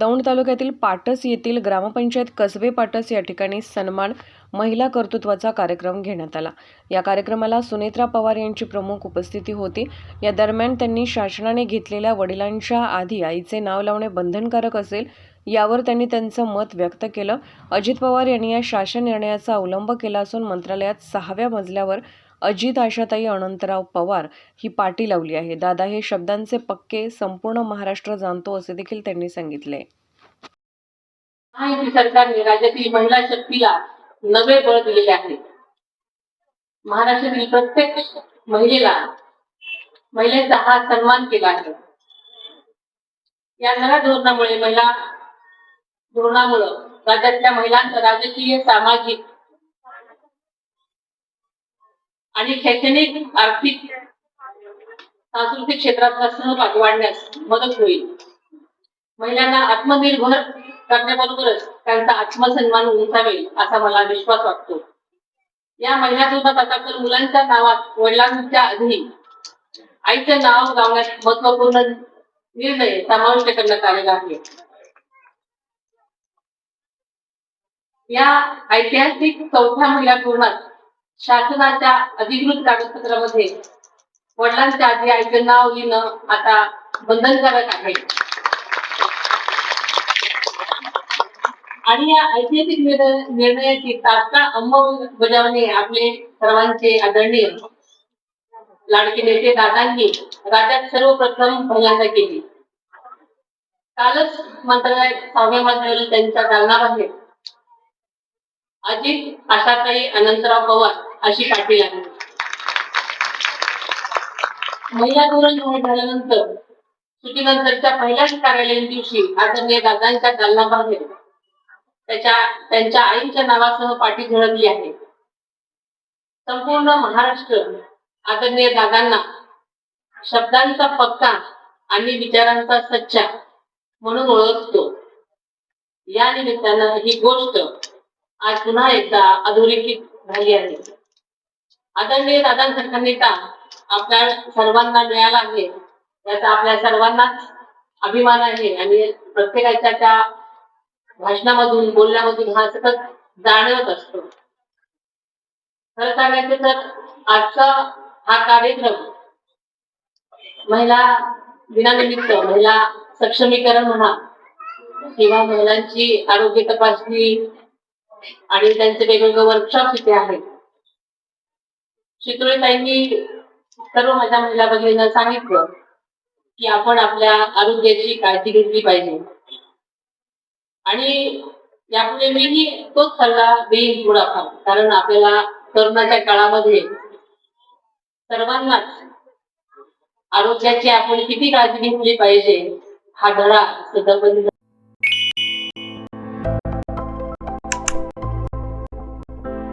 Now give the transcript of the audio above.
दौंड तालुक्यातील पाटस येथील ग्रामपंचायत कसबे पाटस या ठिकाणी सन्मान महिला कर्तृत्वाचा कार्यक्रम घेण्यात आला. या कार्यक्रमाला सुनेत्रा पवार यांची प्रमुख उपस्थिती होती. या दरम्यान त्यांनी शासनाने घेतलेल्या वडिलांच्या आधी आईचे नाव लावणे बंधनकारक असेल यावर त्यांनी त्यांचं मत व्यक्त केलं. अजित पवार यांनी या शासन निर्णयाचा अवलंब केला असून मंत्रालयात सहाव्या मजल्यावर अजित आशाताई अनंतराव पवार ही पाटी लावली आहे. दादा हे शब्दांचे पक्के संपूर्ण महाराष्ट्र जाणतो असे देखील त्यांनी सांगितले. महायुती सरकारने राज्यातील महिला शक्तीला नवे बळ दिलेले आहे. महाराष्ट्रातील प्रत्येक महिलेला महिलेचा हा सन्मान केला आहे. या नव्या धोरणामुळे महिला धोरणामुळं राज्यातल्या महिलांचं राजकीय सामाजिक आणि शैक्षणिक आर्थिक सांस्कृतिक क्षेत्रातला सहभाग वाढण्यास मदत होईल. महिलांना आत्मनिर्भर करण्याबरोबरच त्यांचा आत्मसन्मान उंचावेल असा मला विश्वास वाटतो. या महिला धोरणात आता तर मुलांच्या नावात वडिलांच्या आधी आईचे नाव लावण्यात महत्त्वपूर्ण निर्णय समाविष्ट करण्यात आलेला आहे. या ऐतिहासिक चौथ्या महिला धोरणात शासनाच्या अधिकृत कागदपत्रामध्ये वडिलांच्या आधी आईचं नाव लिहिणं आता बंधनकारक आहे. आणि या ऐतिहासिक निर्णयाची तात्काळ अंमलबजावणी आपले सर्वांचे आदरणीय लाडके नेते दादांनी राज्यात सर्वप्रथम पहिल्यांदा केली. कालच मंत्रालयात सहाव्या त्यांचा त्यांच्या आहे अजित आशाताई अनंतराव पवार अशी पाठी लागली. महिला धोरण जाहीर झाल्यानंतर सुटीनंतरच्या पहिल्याच कार्यालयीन दिवशी आदरणीय दादांच्या दालनाबाहेर त्याच्या त्यांच्या आईच्या नावासह पाठी झळकली आहे. संपूर्ण महाराष्ट्र आदरणीय दादांना शब्दांचा पक्का आणि विचारांचा सच्चा म्हणून ओळखतो. या निमित्तानं ही गोष्ट आज पुन्हा एकदा अधोरेखित झाली आहे. आदरणीय दादांसारखा नेता आपल्या सर्वांना मिळाला आहे. याचा आपल्या सर्वांनाच अभिमान आहे आणि प्रत्येकाच्या त्या भाषणामधून बोलण्यामधून हा सतत जाणवत असतो. खरं सांगायचं तर आजचा हा कार्यक्रम महिला दिनानिमित्त महिला सक्षमीकरण म्हणा किंवा महिलांची आरोग्य तपासणी आणि त्यांचे वेगवेगळे वर्कशॉप इथे आहेत. शितोळेताईंनी सर्व माझ्या महिला भगिनींना सांगितलं की आपण आपल्या आरोग्याची काळजी घेतली पाहिजे. आणि यापुढे मीही तोच सल्ला देईन थोडाफार कारण आपल्याला करोनाच्या काळामध्ये सर्वांनाच आरोग्याची आपण किती काळजी घेतली पाहिजे हा धडा सुद्धा